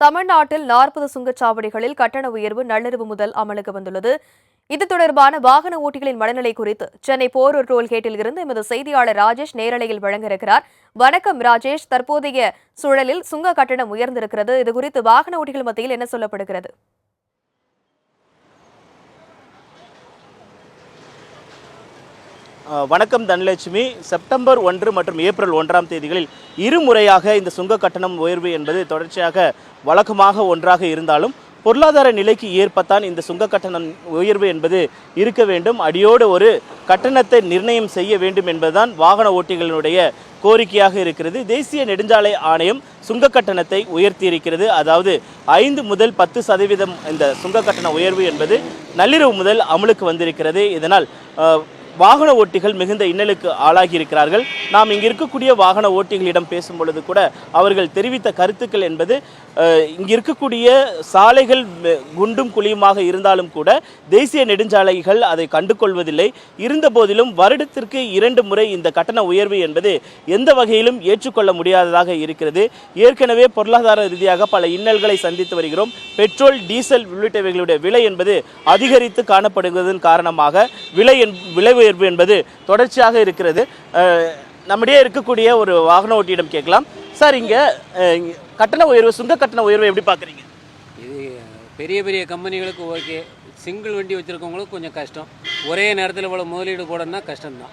தமிழ்நாட்டில் நாற்பது சுங்கச்சாவடிகளில் கட்டண உயர்வு நள்ளிரவு முதல் அமலுக்கு வந்துள்ளது. இது தொடர்பான வாகன ஓட்டிகளின் மனநிலை குறித்து சென்னை போரூர் டோல்கேட்டில் இருந்து எமது செய்தியாளர் ராஜேஷ் நேரலையில் வழங்க இருக்கிறார் வணக்கம் ராஜேஷ் தற்போதைய சூழலில் சுங்க கட்டணம் உயர்ந்திருக்கிறது. இது குறித்து வாகன ஓட்டிகள் மத்தியில் என்ன சொல்லப்படுகிறது? வணக்கம் தனலட்சுமி. செப்டம்பர் ஒன்று மற்றும் ஏப்ரல் ஒன்றாம் தேதிகளில் இருமுறையாக இந்த சுங்க கட்டணம் உயர்வு என்பது தொடர்ச்சியாக வழக்கமாக ஒன்றாக இருந்தாலும் பொருளாதார நிலைக்கு ஏற்பத்தான் இந்த சுங்க கட்டணம் உயர்வு என்பது இருக்க வேண்டும். அடியோடு ஒரு கட்டணத்தை நிர்ணயம் செய்ய வேண்டும் என்பதுதான் வாகன ஓட்டிகளினுடைய கோரிக்கையாக இருக்கிறது. தேசிய நெடுஞ்சாலை ஆணையம் சுங்க கட்டணத்தை உயர்த்தி இருக்கிறது அதாவது ஐந்து முதல் பத்து சதவீதம் இந்த சுங்க கட்டண உயர்வு என்பது நள்ளிரவு முதல் அமலுக்கு வந்திருக்கிறது. இதனால் வாகன ஓட்டிகள் மிகுந்த இன்னலுக்கு ஆளாகி இருக்கிறார்கள் நாம் இங்கு இருக்கக்கூடிய வாகன ஓட்டிகளிடம் பேசும் பொழுது கூட அவர்கள் தெரிவித்த கருத்துக்கள் என்பது இங்கு இருக்கக்கூடிய சாலைகள் குண்டும் குழியுமாக இருந்தாலும் கூட தேசிய நெடுஞ்சாலைகள் அதை கண்டுகொள்வதில்லை. இருந்த போதிலும் வருடத்திற்கு இரண்டு முறை இந்த கட்டண உயர்வு என்பது எந்த வகையிலும் ஏற்றுக்கொள்ள முடியாததாக இருக்கிறது. ஏற்கனவே பொருளாதார ரீதியாக பல இன்னல்களை சந்தித்து வருகிறோம். பெட்ரோல் டீசல் உள்ளிட்டவைகளுடைய விலை என்பது அதிகரித்து காணப்படுவதன் காரணமாக விலை என் விலை உயர்வு என்பது தொடர்ச்சியாக இருக்கிறது. நம்மிடையே இருக்கக்கூடிய ஒரு வாகன ஓட்டியிடம் கேட்கலாம். சார் இங்கே கட்டண உயர்வு சுங்க கட்டண உயர்வு எப்படி பார்க்குறீங்க? இது பெரிய பெரிய கம்பெனிகளுக்கு ஓகே. சிங்கிள் வண்டி வச்சுருக்கவங்களுக்கு கொஞ்சம் கஷ்டம். ஒரே நேரத்தில் இவ்வளோ முதலீடு போடணும்னா கஷ்டம்தான்.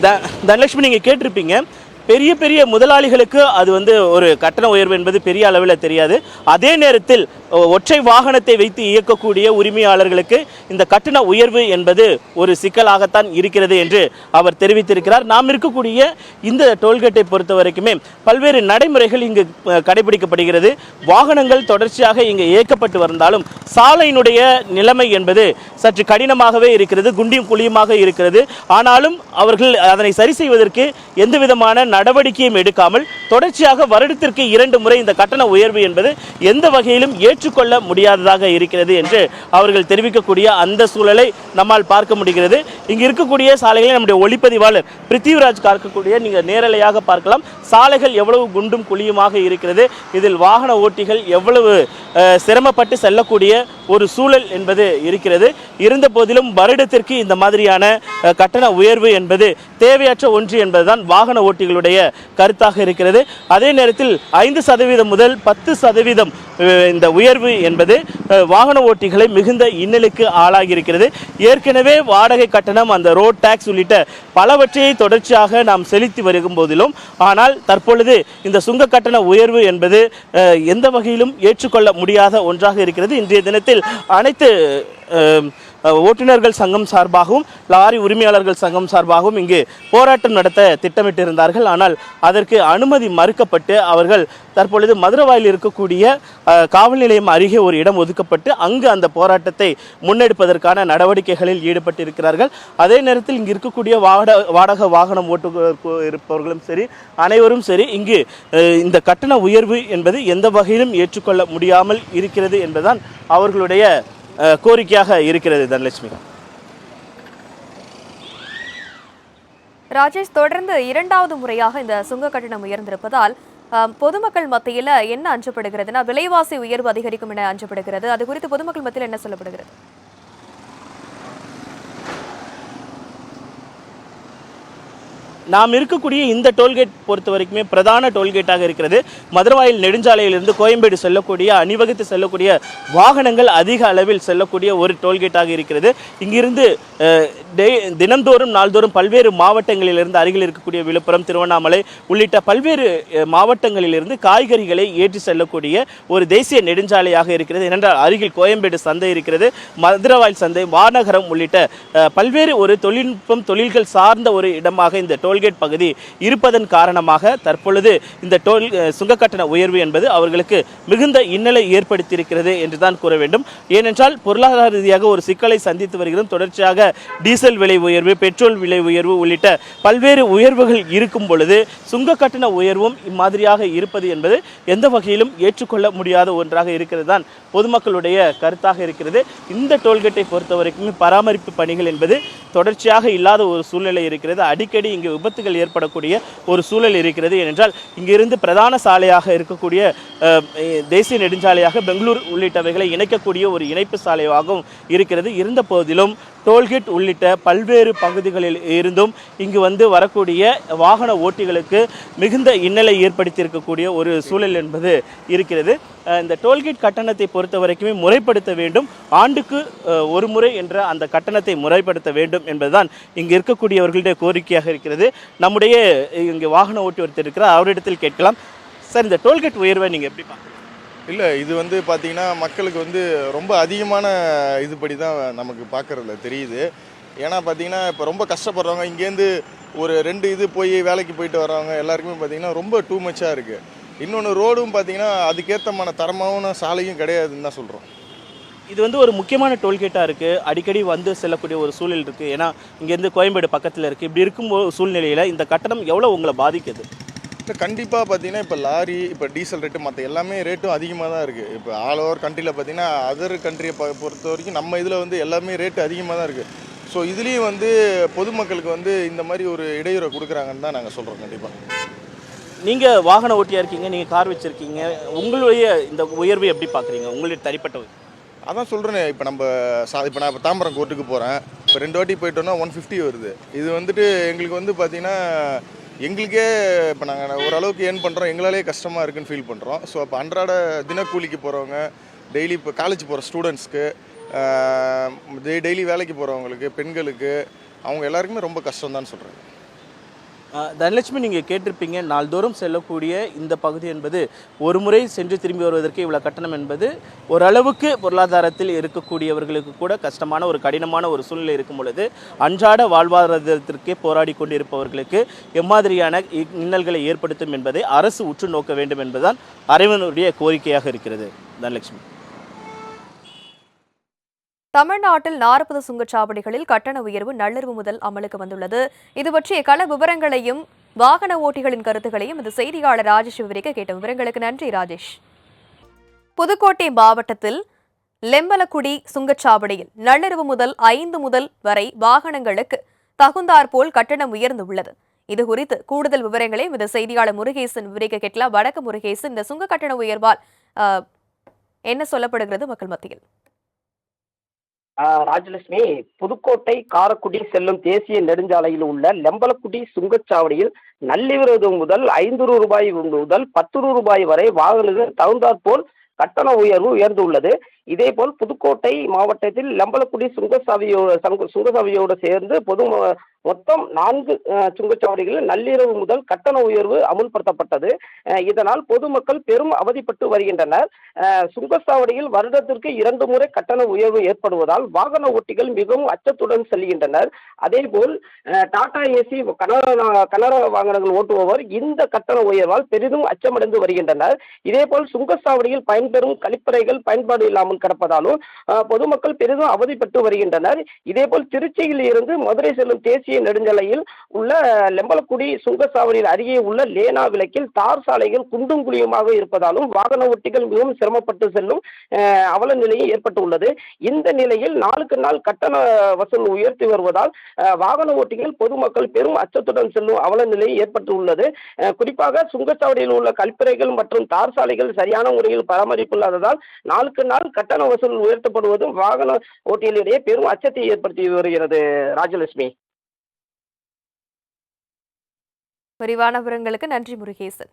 த- தனலட்சுமி நீங்கள் கேட்டிருப்பீங்க. பெரிய பெரிய முதலாளிகளுக்கு அது வந்து ஒரு கட்டண உயர்வு என்பது பெரிய அளவில் தெரியாது. அதே நேரத்தில் ஒற்றை வாகனத்தை வைத்து இயக்கக்கூடிய உரிமையாளர்களுக்கு இந்த கட்டண உயர்வு என்பது ஒரு சிக்கலாகத்தான் இருக்கிறது என்று அவர் தெரிவித்திருக்கிறார். நாம் இருக்கக்கூடிய இந்த டோல்கேட்டை பொறுத்த வரைக்குமே பல்வேறு நடைமுறைகள் இங்கு கடைபிடிக்கப்படுகிறது. வாகனங்கள் தொடர்ச்சியாக இங்கு இயக்கப்பட்டு வந்தாலும் சாலையினுடைய நிலைமை என்பது சற்று கடினமாகவே இருக்கிறது குண்டியும் குழியுமாக இருக்கிறது. ஆனாலும் அவர்கள் அதனை சரி செய்வதற்கு எந்த விதமான நடவடிக்கையும் எடுக்காமல் தொடர்ச்சியாக வருடத்திற்கு இரண்டு முறை இந்த கட்டண உயர்வு என்பது எந்த வகையிலும் ஏற்று ஏற்றுக்கொள்ள முடியாததாக இருக்கிறது என்று அவர்கள் தெரிவிக்கக்கூடிய அந்த சூழலை நம்மால் பார்க்க முடிகிறது. இங்கு இருக்கக்கூடிய சாலைகளை நம்முடைய ஒளிப்பதிவாளர் பிருத்திவிராஜ் பார்க்கக்கூடிய நீங்கள் நேரலையாக பார்க்கலாம். சாலைகள் எவ்வளவு குண்டும் குழியுமாக இருக்கிறது. இதில் வாகன ஓட்டிகள் எவ்வளவு அஹ், சிரமப்பட்டு செல்லக்கூடிய ஒரு சூழல் என்பது இருக்கிறது. இருந்த போதிலும் வருடத்திற்கு இந்த மாதிரியான கட்டண உயர்வு என்பது தேவையற்ற ஒன்று என்பதுதான் வாகன ஓட்டிகளுடைய கருத்தாக இருக்கிறது. அதே நேரத்தில் ஐந்து சதவீதம் முதல் பத்து சதவீதம் இந்த உயர்வு என்பது வாகன ஓட்டிகளை மிகுந்த இன்னலுக்கு ஆளாகி இருக்கிறது ஏற்கனவே வாடகை கட்டணம் அந்த ரோட் டாக்ஸ் உள்ளிட்ட பலவற்றை தொடர்ச்சியாக நாம் செலுத்தி வருகும் போதிலும் ஆனால் தற்பொழுது இந்த சுங்க கட்டண உயர்வு என்பது எந்த வகையிலும் ஏற்றுக்கொள்ள முடியாத ஒன்றாக இருக்கிறது. இன்றைய தினத்தில் அனைத்து ஓட்டுநர்கள் சங்கம் சார்பாகவும் லாரி உரிமையாளர்கள் சங்கம் சார்பாகவும் இங்கு போராட்டம் நடத்த திட்டமிட்டிருந்தார்கள். ஆனால் அதற்கு அனுமதி மறுக்கப்பட்டு அவர்கள் தற்பொழுது மதுரவாயில் இருக்கக்கூடிய காவல் நிலையம் அருகே ஒரு இடம் ஒதுக்கப்பட்டு அங்கு அந்த போராட்டத்தை முன்னெடுப்பதற்கான நடவடிக்கைகளில் ஈடுபட்டிருக்கிறார்கள். அதே நேரத்தில் இங்கு இருக்கக்கூடிய வாட வாடக வாகனம் ஓட்டு இருப்பவர்களும் சரி அனைவரும் சரி இங்கு இந்த கட்டண உயர்வு என்பது எந்த வகையிலும் ஏற்றுக்கொள்ள முடியாமல் இருக்கிறது என்பதுதான் அவர்களுடைய கோரிக்கையாக இருக்கிறது தனலட்சுமி. ராஜேஷ் தொடர்ந்து இரண்டாவது முறையாக இந்த சுங்க கட்டணம் உயர்ந்திருப்பதால் பொதுமக்கள் மத்தியில் என்ன அஞ்சப்படுகிறதுனா விலைவாசி உயர்வு அதிகரிக்கும் என அஞ்சப்படுகிறது. அது குறித்து பொதுமக்கள் மத்தியில் என்ன சொல்லப்படுகிறது? நாம் இருக்கக்கூடிய இந்த டோல்கேட் பொறுத்த வரைக்குமே பிரதான டோல்கேட்டாக இருக்கிறது. மதுரவாயில் நெடுஞ்சாலையிலிருந்து கோயம்பேடு செல்லக்கூடிய அணிவகுத்து செல்லக்கூடிய வாகனங்கள் அதிக அளவில் செல்லக்கூடிய ஒரு டோல்கேட்டாக இருக்கிறது. இங்கிருந்து தினந்தோறும் டெய்- நாள்தோறும் பல்வேறு மாவட்டங்களிலிருந்து அருகில் இருக்கக்கூடிய விழுப்புரம் திருவண்ணாமலை உள்ளிட்ட பல்வேறு மாவட்டங்களிலிருந்து காய்கறிகளை ஏற்றி செல்லக்கூடிய ஒரு தேசிய நெடுஞ்சாலையாக இருக்கிறது. ஏனென்றால் அருகில் கோயம்பேடு சந்தை இருக்கிறது மதுரவாயில் சந்தை மாநகரம் உள்ளிட்ட பல்வேறு ஒரு தொழில்நுட்பம் தொழில்கள் சார்ந்த ஒரு இடமாக இந்த டோல் டோல்கேட் பகுதி இருப்பதன் காரணமாக தற்பொழுது இந்த டோல் சுங்கக்கட்டண உயர்வு என்பது அவர்களுக்கு மிகுந்த இன்னலை ஏற்படுத்தியிருக்கிறது என்று தான் கூற வேண்டும். ஏனென்றால் பொருளாதார ரீதியாக ஒரு சிக்கலை சந்தித்து வருகிறோம். தொடர்ச்சியாக டீசல் விலை உயர்வு பெட்ரோல் விலை உயர்வு உள்ளிட்ட பல்வேறு உயர்வுகள் இருக்கும் பொழுது சுங்க கட்டண உயர்வும் இம்மாதிரியாக இருப்பது என்பது எந்த வகையிலும் ஏற்றுக்கொள்ள முடியாத ஒன்றாக இருக்கிறது தான் பொதுமக்களுடைய கருத்தாக இருக்கிறது. இந்த டோல்கேட்டை பொறுத்த வரைக்கும் பராமரிப்பு பணிகள் என்பது தொடர்ச்சியாக இல்லாத ஒரு சூழ்நிலை இருக்கிறது. அடிக்கடி இங்கு விபத்து விபத்துகள் ஏற்படக்கூடிய ஒரு சூழல் இருக்கிறது ஏனென்றால் இங்கிருந்து பிரதான சாலையாக இருக்கக்கூடிய தேசிய நெடுஞ்சாலையாக பெங்களூர் உள்ளிட்டவைகளை இணைக்கக்கூடிய ஒரு இணைப்பு சாலையாகவும் இருக்கிறது. இருந்த போதிலும் டோல்கேட் உள்ளிட்ட பல்வேறு பகுதிகளில் இருந்தும் இங்கு வந்து வரக்கூடிய வாகன ஓட்டிகளுக்கு மிகுந்த இன்னலை ஏற்படுத்தியிருக்கக்கூடிய ஒரு சூழல் என்பது இருக்கிறது. இந்த டோல்கேட் கட்டணத்தை பொறுத்த வரைக்குமே முறைப்படுத்த வேண்டும். ஆண்டுக்கு ஒரு முறை என்ற அந்த கட்டணத்தை முறைப்படுத்த வேண்டும் என்பதுதான் இங்கு இருக்கக்கூடியவர்களுடைய கோரிக்கையாக இருக்கிறது. நம்முடைய இங்கே வாகன ஓட்டி ஒருத்தர் இருக்கிறார் அவரிடத்தில் கேட்கலாம். சார் இந்த டோல்கேட் உயர்வை நீங்கள் எப்படி பார்க்குறீங்க? இல்லை இது வந்து பார்த்தீங்கன்னா மக்களுக்கு வந்து ரொம்ப அதிகமான இதுபடி தான் நமக்கு பார்க்குறதுல தெரியுது. ஏன்னா பார்த்தீங்கன்னா இப்போ ரொம்ப கஷ்டப்படுறவங்க இங்கேருந்து ஒரு ரெண்டு இது போய் வேலைக்கு போயிட்டு வர்றவங்க எல்லாருக்குமே பார்த்தீங்கன்னா ரொம்ப டூ மச்சாக இருக்குது இன்னொன்று ரோடும் பார்த்தீங்கன்னா அதுக்கேற்றமான தரமான சாலையும் கிடையாதுன்னு தான் சொல்கிறோம் இது வந்து ஒரு முக்கியமான டோல்கேட்டாக இருக்குது அடிக்கடி வந்து செல்லக்கூடிய ஒரு சூழல் இருக்குது ஏன்னா இங்கேருந்து கோயம்பேடு பக்கத்தில் இருக்குது இப்படி இருக்கும் சூழ்நிலையில் இந்த கட்டணம் எவ்வளோ உங்களை பாதிக்குது? கண்டிப்பாக பார்த்தீங்கன்னா இப்போ லாரி இப்போ டீசல் ரேட்டு மற்ற எல்லாமே ரேட்டும் அதிகமாக தான் இருக்குது இப்போ ஆல் ஓவர் கண்ட்ரியில் பார்த்தீங்கன்னா அதர் கண்ட்ரியை பொறுத்த வரைக்கும் நம்ம இதில் வந்து எல்லாமே ரேட்டு அதிகமாக தான் இருக்குது ஸோ இதுலேயும் வந்து பொதுமக்களுக்கு வந்து இந்த மாதிரி ஒரு இடையூறை கொடுக்குறாங்கன்னு தான் நாங்கள் சொல்கிறோம் கண்டிப்பாக நீங்கள் வாகன ஓட்டியாக இருக்கீங்க நீங்கள் கார் வச்சுருக்கீங்க உங்களுடைய இந்த உயர்வை எப்படி பார்க்குறீங்க உங்களுடைய தனிப்பட்ட அதான் சொல்கிறேனே இப்போ நம்ம சா இப்போ நான் இப்போ தாம்பரம் கோர்ட்டுக்கு போகிறேன் இப்போ ரெண்டு வாட்டி போயிட்டோன்னா ஒன் ஃபிஃப்டி வருது. இது வந்துட்டு எங்களுக்கு வந்து பார்த்தீங்கன்னா எங்களுக்கே இப்போ நாங்கள் ஓரளவுக்கு ஏர்ன் பண்ணுறோம் எங்களாலே கஷ்டமாக இருக்குன்னு ஃபீல் பண்ணுறோம் ஸோ அப்போ அன்றாட தினக்கூலிக்கு போகிறவங்க டெய்லி இப்போ காலேஜ் போகிற ஸ்டூடெண்ட்ஸ்க்கு டெய்லி வேலைக்கு போகிறவங்களுக்கு பெண்களுக்கு அவங்க எல்லாருக்குமே ரொம்ப கஷ்டம் தான் சொல்கிறேன் தனலட்சுமி நீங்கள் கேட்டிருப்பீங்க. நாள்தோறும் செல்லக்கூடிய இந்த பகுதி என்பது ஒரு முறை சென்று திரும்பி வருவதற்கு இவ்வளோ கட்டணம் என்பது ஓரளவுக்கு பொருளாதாரத்தில் இருக்கக்கூடியவர்களுக்கு கூட கஷ்டமான ஒரு கடினமான ஒரு சூழ்நிலை இருக்கும் பொழுது அன்றாட வாழ்வாதாரத்திற்கே போராடி கொண்டிருப்பவர்களுக்கு எம்மாதிரியான இன்னல்களை ஏற்படுத்தும் என்பதை அரசு உற்று நோக்க வேண்டும் என்பதுதான் அரைவனுடைய கோரிக்கையாக இருக்கிறது. தனலட்சுமி. தமிழ்நாட்டில் நாற்பது சுங்கச்சாவடிகளில் கட்டண உயர்வு நள்ளிரவு முதல் அமலுக்கு வந்துள்ளது. இது பற்றிய கள விவரங்களையும் வாகன ஓட்டிகளின் கருத்துகளையும் இந்த செய்தியாளர் ராஜேஷ் விவரிக்க கேட்ட விவரங்களுக்கு நன்றி ராஜேஷ். புதுக்கோட்டை மாவட்டத்தில் லெம்பலக்குடி சுங்கச்சாவடியில் நள்ளிரவு முதல் ஐந்து முதல் வரை வாகனங்களுக்கு தகுந்தாற்போல் கட்டணம் உயர்ந்துள்ளது இது குறித்து கூடுதல் விவரங்களை இந்த செய்தியாளர் முருகேசன் விவரிக்க கேட்கலாம். வடக்கு முருகேசன் இந்த சுங்க கட்டண உயர்வால் ஆஹ், என்ன சொல்லப்படுகிறது மக்கள் மத்தியில்? ராஜலட்சுமி புதுக்கோட்டை காரக்குடி செல்லும் தேசிய நெடுஞ்சாலையில் உள்ள லெம்பலக்குடி சுங்கச்சாவடியில் நள்ளிரவு முதல் ஐந்து ரூபாய் முதல் பத்து ரூபாய் வரை வாகனங்கள் தகுந்தாற்போல் கட்டண உயர்வு உயர்ந்துள்ளது. இதேபோல் புதுக்கோட்டை மாவட்டத்தில் லெம்பலக்குடி சுங்கசாவியோ சங்க- சுங்கசாவியோடு சேர்ந்து பொது மொத்தம் நான்கு சுங்கச்சாவடிகளில் நள்ளிரவு முதல் கட்டண உயர்வு அமுல்படுத்தப்பட்டது. இதனால் பொதுமக்கள் பெரும் அவதிப்பட்டு வருகின்றனர். சுங்கச்சாவடியில் வருடத்திற்கு இரண்டு முறை கட்டண உயர்வு ஏற்படுவதால் வாகன ஓட்டிகள் மிகவும் அச்சத்துடன் செல்கின்றனர். அதேபோல் டாடா ஏசி கனரா கனரா வாகனங்கள் ஓட்டுபவர் இந்த கட்டண உயர்வால் பெரிதும் அச்சமடைந்து வருகின்றனர். இதேபோல் சுங்கச்சாவடியில் பயன்பெறும் கழிப்பறைகள் பயன்பாடு இல்லாமல் கிடப்பதாலும் பொதுமக்கள் பெரிதும் அவதிப்பட்டு வருகின்றனர். இதேபோல் திருச்சியில் இருந்து மதுரை செல்லும் தேசிய நெடுஞ்சாலையில் உள்ள லெம்பலக்குடி சுங்கச்சாவடியில் அருகே உள்ள லேனா விளக்கில் தார் சாலைகள் குண்டும் குழியுமாக இருப்பதாலும் வாகன ஓட்டிகள் மிகவும் சிரமப்பட்டு செல்லும் அவல நிலையும் ஏற்பட்டுள்ளது. இந்த நிலையில் நாளுக்கு நாள் கட்டண வசூல் உயர்த்தி வருவதால் வாகன ஓட்டிகள் பொதுமக்கள் பெரும் அச்சத்துடன் செல்லும் அவல நிலை ஏற்பட்டுள்ளது குறிப்பாக சுங்கச்சாவடியில் உள்ள கழிப்பறைகள் மற்றும் தார் சாலைகள் சரியான முறையில் பராமரிப்பு இல்லாததால் நாளுக்கு நாள் கட்டண வசூல் உயர்த்தப்படுவதும் வாகன ஓட்டிகளிடையே பெரும் அச்சத்தை ஏற்படுத்தி வருகிறது ராஜலட்சுமி. விரிவான விவரங்களுக்கு நன்றி முருகேசன்.